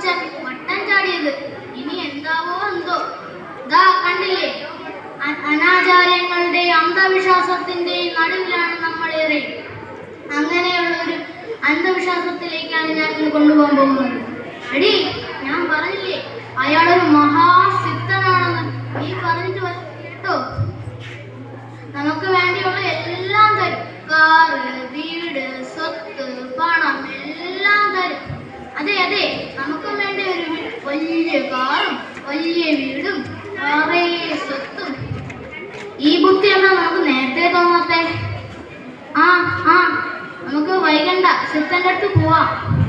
പൂച്ച വട്ടം ചാടിയത്. ഇനി എന്താവോ എന്തോ. ദാ കണ്ടില്ലേ? അ- അനാചാരങ്ങളുടെ അന്ധവിശ്വാസത്തിന്റെ നടുവിലാണ് നമ്മളേറെ. അങ്ങനെയുള്ള ഒരു അന്ധവിശ്വാസത്തിലേക്കാണ് ഞാൻ ഇന്ന് കൊണ്ടുപോകാൻ പോകുന്നത്. എടി ഞാൻ പറഞ്ഞില്ലേ? അയാളൊരു മഹാസിദ്ധനാണെന്ന് നീ പറഞ്ഞിട്ട് വ- കേട്ടോ നമുക്ക് വേണ്ടിയുള്ള എല്ലാം തരും കാറ് വീട് സ്വത്ത് പണം എല്ലാം തരും അതെ അതെ നമുക്ക് വേണ്ടി ഒരു വീ- വലിയ കാറും വലിയ വീടും കുറേ സ്വത്തും. ഈ ബുദ്ധി എന്നാ നമുക്ക് നേരത്തെ തോന്നാത്തെ? ആ ആ നമുക്ക് വൈകണ്ട സിദ്ധന്റെ അടുത്ത് പോവാം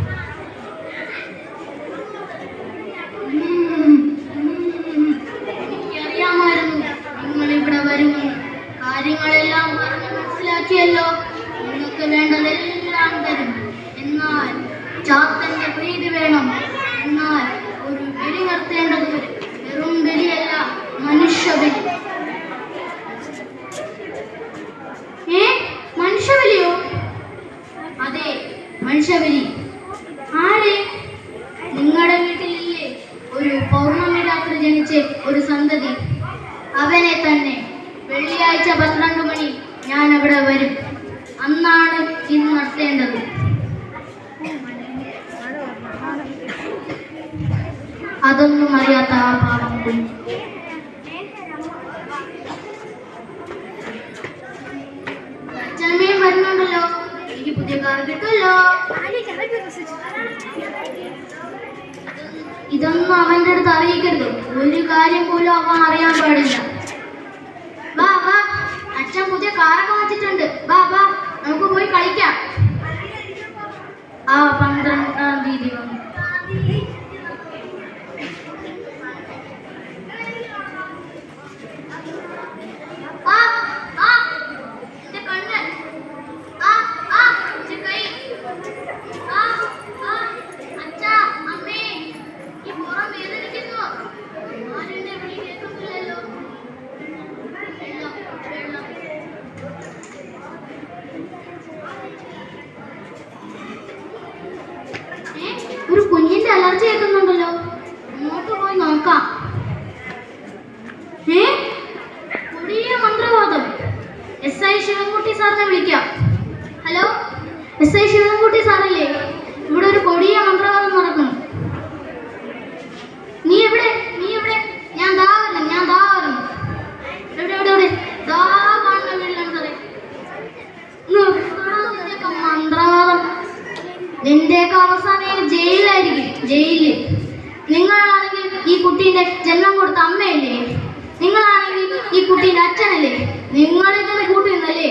നിങ്ങൾ കാര്യങ്ങളെല്ലാം മനസ്സിലാക്കിയല്ലോ. നിങ്ങൾക്ക് വേണ്ടതെല്ലാം തരും. എന്നാൽ ചാത്തന്റെ പ്രീതി വേണം. ജനിച്ച് ഒരു സന്തതി. അവനെ തന്നെ വെള്ളിയാഴ്ച പന്ത്രണ്ട് മണി ഞാൻ അവിടെ വരും. അന്നാണ് ഇത് നടത്തേണ്ടത്. അതൊന്നും അറിയാത്ത ആ പാവം കുഞ്ഞ്. അച്ഛനമ്മയും വരുന്നുണ്ടല്ലോ. എനിക്ക് പുതിയ കാർ കിട്ടുമല്ലോ. ഇതൊന്നും അവന്റെ അടുത്ത് കാര്യം പോലും അവൻ അറിയാൻ പാടില്ല. വാ വാ. അച്ഛൻ പുതിയ കാറൊക്കെ വെച്ചിട്ടുണ്ട് വാ വാ നമുക്ക് പോയി കളിക്കാം ആ പന്ത്രണ്ടാം തീയതി വന്നു ആ ആ എന്റെ കണ്ണ് ആ ആ എന്റെ കൈ ആ ആ അച്ഛാ അമ്മേ ഈ പുറം വേദനിക്കുന്നു ആരും എന്നെ വിളി കേൾക്കുന്നില്ലല്ലോ വെള്ളം വെള്ളം ഏ, അലർജി കേൾക്കുന്നുണ്ടല്ലോ അങ്ങോട്ട് പോയി നോക്കാം. ഏ? കൊടിയ മന്ത്രവാദം. എസ് ഐ ശിവൻകുട്ടി സാറിനെ വിളിക്കാം. ഹലോ? എസ് ഐ ശിവൻകുട്ടി സാറല്ലേ? ഇവിടെ ഒരു കൊടിയ മന്ത്രവാദം നടക്കുന്നു. നീ എവിടെ? നീ എവിടെ? ഞാൻ ദാ വരണം ഞാൻ ദാ വരണം. എവിടെ എവിടെ എവിടെ? ദാ കാണുന്ന വീട്ടിലാണ് സാറേ. മന്ത്രവാദം. നിന്റെയൊക്കെ അവസാനം ജയിലായിരിക്കും. ജയിലിൽ നിങ്ങളാണെങ്കിൽ ഈ കുട്ടീന്റെ ജന്മം കൊടുത്ത അമ്മയല്ലേ? നിങ്ങളാണെങ്കിൽ ഈ കുട്ടീന്റെ അച്ഛനല്ലേ? നിങ്ങളെ തന്നെ കൂട്ടി നിന്നല്ലേ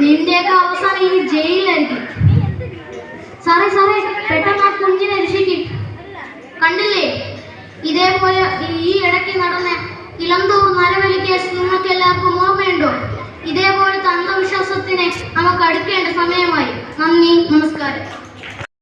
നിന്റെയൊക്കെ അവസാനം ഈ ജയിലായിരിക്കും. സാറേ സാറേ പെട്ടെന്ന് ആ കുഞ്ഞിനെ രക്ഷിക്കും. കണ്ടില്ലേ? ഇതേപോലെ ഈ ഇടയ്ക്ക് നടന്ന ഇളന്തൂർ നരവലി കേസ് നിങ്ങൾക്ക് എല്ലാവർക്കും ഓർമ്മയുണ്ടോ? ഇതേപോലത്തെ അന്ധവിശ്വാസത്തിനെ നമുക്ക് അടുക്കേണ്ട സമയമായി. നന്ദി നമസ്കാരം.